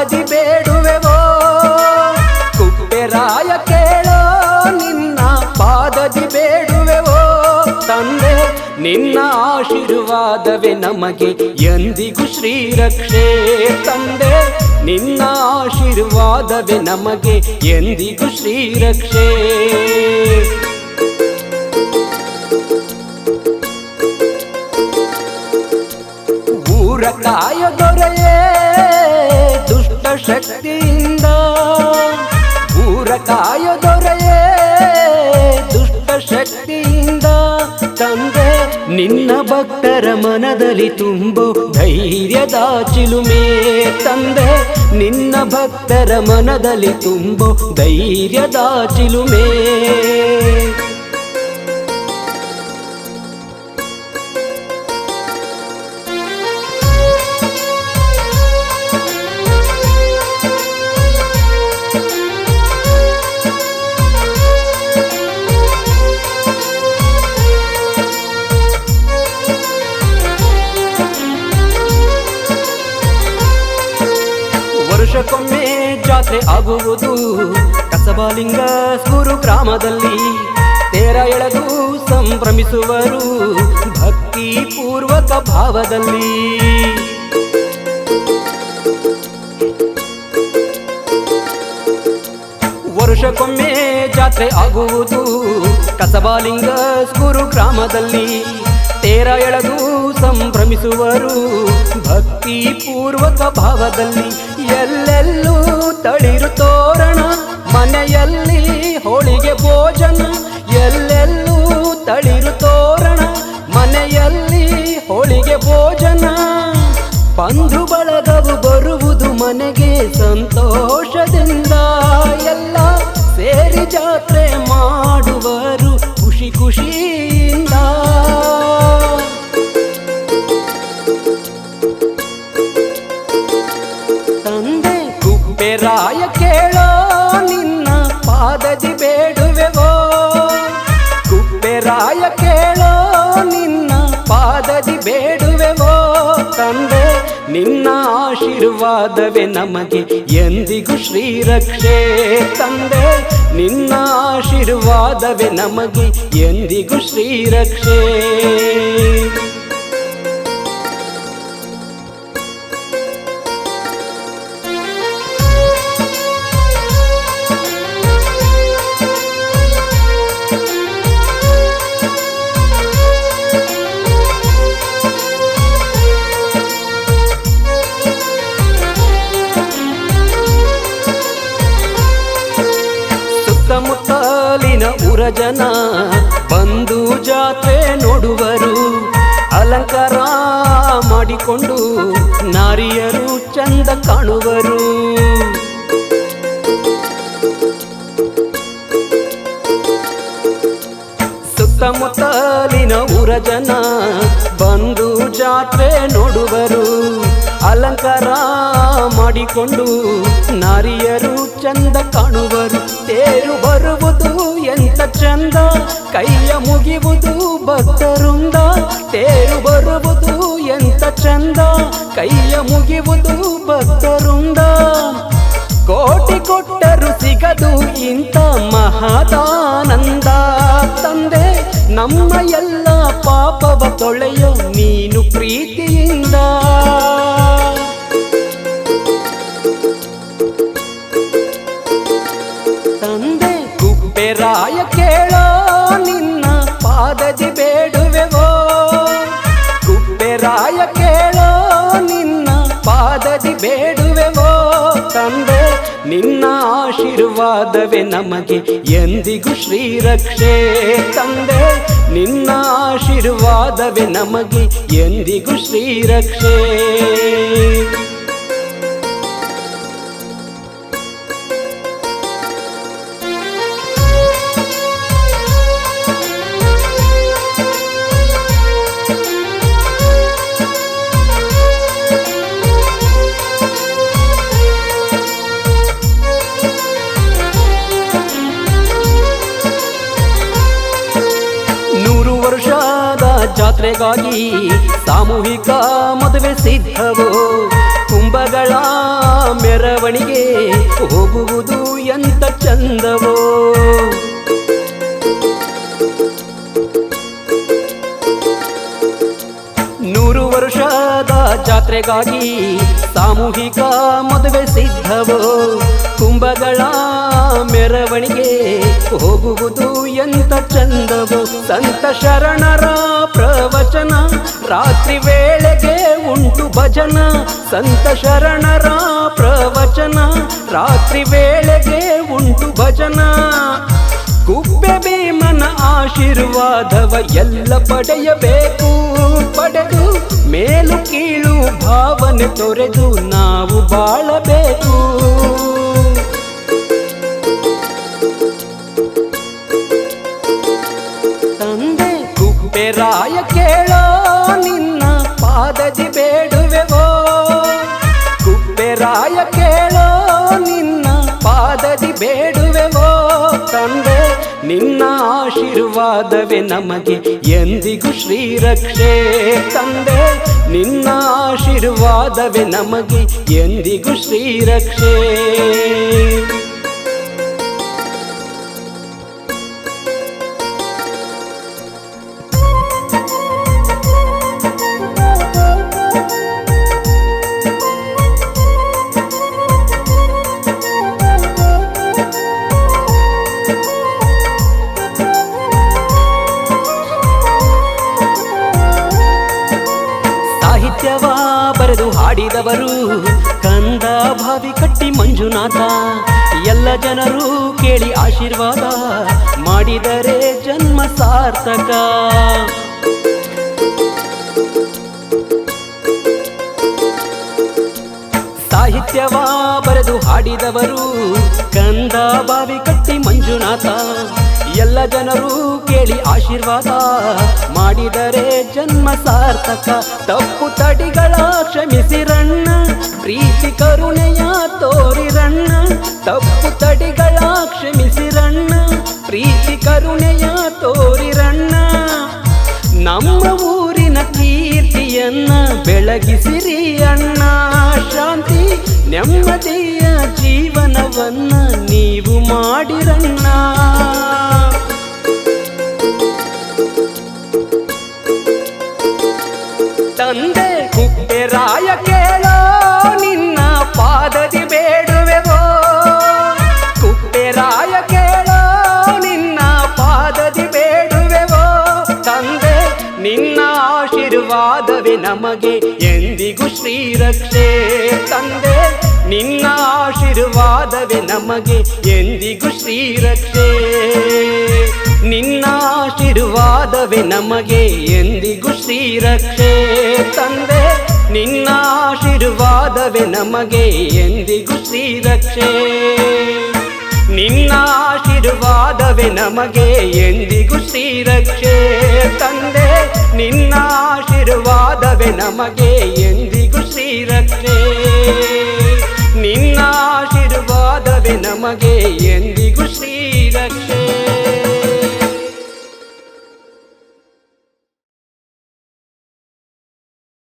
ಪಾದದಿ ಬೇಡುವೆವೋ? ಕುಪ್ಪೆರಾಯ ಕೇಳೋ ನಿನ್ನ ಪಾದದಿ ಬೇಡುವೆವೋ? ತಂದೆ, ನಿನ್ನ ಆಶೀರ್ವಾದವೇ ನಮಗೆ ಎಂದಿಗೂ ಶ್ರೀರಕ್ಷೆ. ತಂದೆ, ನಿನ್ನ ಆಶೀರ್ವಾದವೇ ನಮಗೆ ಎಂದಿಗೂ ಶ್ರೀರಕ್ಷೆ. ಊರ ಕಾಯ ದೊರೆಯೇ ಶಕ್ತಿಯಿಂದ ಊರ ಕಾಯ ದೊರೆಯೇ ದುಷ್ಟ ಶಕ್ತಿಯಿಂದ ತಂದೆ, ನಿನ್ನ ಭಕ್ತರ ಮನದಲ್ಲಿ ತುಂಬು ಧೈರ್ಯದ ಚಿಲುಮೆ ತಂದೆ, ನಿನ್ನ ಭಕ್ತರ ಮನದಲ್ಲಿ ತುಂಬು ಧೈರ್ಯದ ಚಿಲುಮೆ. ವರ್ಷಕ್ಕೊಮ್ಮೆ ಜಾತ್ರೆ ಆಗುವುದು. ಕಸಬಾಲಿಂಗ ಸ್ಕೂರು ಗ್ರಾಮದಲ್ಲಿ ತೇರ ಎಳೆದು ಸಂಭ್ರಮಿಸುವರು. ಭಕ್ತಿ ಪೂರ್ವಕ ಭಾವದಲ್ಲಿ. ವರ್ಷಕ್ಕೊಮ್ಮೆ ಜಾತ್ರೆ ಆಗುವುದು. ಕಸಬಾಲಿಂಗ ಸ್ಕೂರು ಗ್ರಾಮದಲ್ಲಿ ತೇರ ಎಳೆದು ಸಂಭ್ರಮಿಸುವರು. ಭಕ್ತಿ ಪೂರ್ವಕ ಭಾವದಲ್ಲಿ ಎಲ್ಲೆಲ್ಲೂ ತಳಿರು ತೋರಣ. ಮನೆಯಲ್ಲಿ ಹೋಳಿಗೆ ಭೋಜನ, ಎಲ್ಲೆಲ್ಲೂ ತಳಿರು ತೋರಣ. ಮನೆಯಲ್ಲಿ ಹೋಳಿಗೆ ಭೋಜನ. ಬಂಧು ಬಳಗವು ಬರುವುದು ಮನೆಗೆ ಸಂತೋಷದಿಂದ. ಎಲ್ಲ ಸೇರಿ ಜಾತ್ರೆ ಮಾಡುವರು ಖುಷಿ ಖುಷಿಯಿಂದ. ಕೇಳೋ ನಿನ್ನ ಪಾದದಿ ಬೇಡುವೆವೋ? ಕುಪ್ಪೆರಾಯ ಕೇಳೋ ನಿನ್ನ ಪಾದದಿ ಬೇಡುವೆವೋ? ತಂದೆ, ನಿನ್ನ ಆಶೀರ್ವಾದವೇ ನಮಗೆ ಎಂದಿಗೂ ಶ್ರೀರಕ್ಷೆ. ತಂದೆ, ನಿನ್ನ ಆಶೀರ್ವಾದವೇ ನಮಗೆ ಎಂದಿಗೂ ಶ್ರೀರಕ್ಷೆ. ಊರ ಜನ ಬಂದು ಜಾತ್ರೆ ನೋಡುವರು ಅಲಂಕಾರ ಮಾಡಿಕೊಂಡು ನಾರಿಯರು ಚಂದ ಕಾಣುವರು. ಮಾಡಿಕೊಂಡು ನಾರಿಯರು ಚಂದ ಕಾಣುವರು, ತೇರು ಬರುವುದು ಎಂತ ಚಂದ, ಕೈಯ ಮುಗಿಯುವುದು ಭಕ್ತರುಂದ, ತೇರು ಬರುವುದು ಎಂತ ಚಂದ, ಕೈಯ ಮುಗಿಯುವುದು ಭಕ್ತರುಂದ. ಕೋಟಿ ಕೊಟ್ಟರು ಸಿಗದು ಇಂತ ಮಹದಾನಂದ, ತಂದೆ ನಮ್ಮ ಎಲ್ಲ ಪಾಪವ ತೊಳೆಯೋ ನೀನು ಪ್ರೀತಿಯಿಂದ. ಆಶೀರ್ವಾದವೇ ನಮಗೆ ಎಂದಿಗೂ ಶ್ರೀರಕ್ಷೆ ತಂದೆ. ನಿನ್ನ ಆಶೀರ್ವಾದವೆ ನಮಗೆ ಎಂದಿಗೂ ಶ್ರೀರಕ್ಷೆ. ಜಾತ್ರೆಗಾಗಿ ಸಾಮೂಹಿಕ ಮದುವೆ ಸಿದ್ಧವು, ಕುಂಭಗಳ ಮೆರವಣಿಗೆ ಹೋಗುವುದು ಎಂತ ಚಂದವೋ. ನೂರು ವರ್ಷದ ಜಾತ್ರೆಗಾಗಿ ಸಾಮೂಹಿಕ ಮದುವೆ ಸಿದ್ಧವೋ, ಕುಂಭಗಳ ಮೆರವಣಿಗೆ ಹೋಗುವುದು ಎಂತ ಚಂದವು? ಸಂತ ಶರಣರ ಪ್ರವಚನ, ರಾತ್ರಿ ವೇಳೆಗೆ ಉಂಟು ಭಜನ. ಸಂತ ಶರಣರ ಪ್ರವಚನ, ರಾತ್ರಿ ವೇಳೆಗೆ ಉಂಟು ಭಜನ. ಕುಪ್ಪೆ ಭೀಮನ ಆಶೀರ್ವಾದವ ಎಲ್ಲ ಪಡೆಯಬೇಕು. ಪಡೆದು ಮೇಲು ಕೀಳು ಭಾವನೆ ತೊರೆದು ನಾವು ಬಾಳಬೇಕು. ಕುಬ್ಬೆರಾಯ ಕೇಳೋ ನಿನ್ನ ಪಾದಜಿ ಬೇಡುವೆವೋ? ಕುಬ್ಬೆರಾಯ ಕೇಳೋ ನಿನ್ನ ಪಾದಜಿ ಬೇಡುವೆವೋ? ತಂದೆ, ನಿನ್ನ ಆಶೀರ್ವಾದವೇ ನಮಗೆ ಎಂದಿಗೂ ಶ್ರೀರಕ್ಷೆ. ತಂದೆ, ನಿನ್ನ ಆಶೀರ್ವಾದವೇ ನಮಗೆ ಎಂದಿಗೂ ಶ್ರೀರಕ್ಷೆ. ಸಾಹಿತ್ಯವ ಬರೆದು ಹಾಡಿದವರು ಕಂದ ಭಾವಿ ಕಟ್ಟಿ ಮಂಜುನಾಥ. ಎಲ್ಲ ಜನರು ಕೇಳಿ ಆಶೀರ್ವಾದ ಮಾಡಿದರೆ ಜನ್ಮ ಸಾರ್ಥಕ. ಸಾಹಿತ್ಯವ ಬರೆದು ಹಾಡಿದವರು ಕಂದ ಬಾವಿ ಕಟ್ಟಿ ಮಂಜುನಾಥ. ಎಲ್ಲ ಜನರು ಕೇಳಿ ಆಶೀರ್ವಾದ ಮಾಡಿದರೆ ಜನ್ಮ ಸಾರ್ಥಕ. ತಪ್ಪು ತಡಿಗಳ ಕ್ಷಮಿಸಿರಣ್ಣ, ಪ್ರೀತಿ ಕರುಣೆಯ ತೋರಿರಣ್ಣ. ತಪ್ಪು ತಡಿಗಳ ಕ್ಷಮಿಸಿರಣ್ಣ, ಪ್ರೀತಿ ಕರುಣೆಯ ತೋರಿರಣ್ಣ. ನಮ್ಮ ಊರಿನ ಕೀರ್ತಿಯನ್ನ ಬೆಳಗಿಸಿರಿ ಅಣ್ಣ. ಶಾಂತಿ, ನೆಮ್ಮದಿಯ ಜೀವನವನ್ನ ನೀವು ಮಾಡಿರಣ್ಣ. ನಮಗೆ ಎಂದಿಗೂ ಶ್ರೀರಕ್ಷೆ ತಂದೆ. ನಿನ್ನ ಆಶೀರ್ವಾದವೇ ನಮಗೆ ಎಂದಿಗೂ ಶ್ರೀರಕ್ಷೆ. ನಿನ್ನ ಆಶೀರ್ವಾದವೇ ನಮಗೆ ಎಂದಿಗೂ ಶ್ರೀರಕ್ಷೆ ತಂದೆ. ನಿನ್ನ ಆಶೀರ್ವಾದವೇ ನಮಗೆ ಎಂದಿಗೂ ಶ್ರೀರಕ್ಷೆ. ನಿನ್ನ ಆಶೀರ್ವಾದವೇ ನಮಗೆ ಎಂದಿಗೂ ಶ್ರೀರಕ್ಷೆ ತಂದೆ. ನಿನ್ನ ಆಶೀರ್ವಾದವೇ ನಮಗೆ ಎಂದಿಗೂ ಶ್ರೀರಕ್ಷೆ ನಿನ್ನ ಆಶೀರ್ವಾದವೇ ನಮಗೆ ಎಂದಿಗೂ ಶ್ರೀರಕ್ಷೆ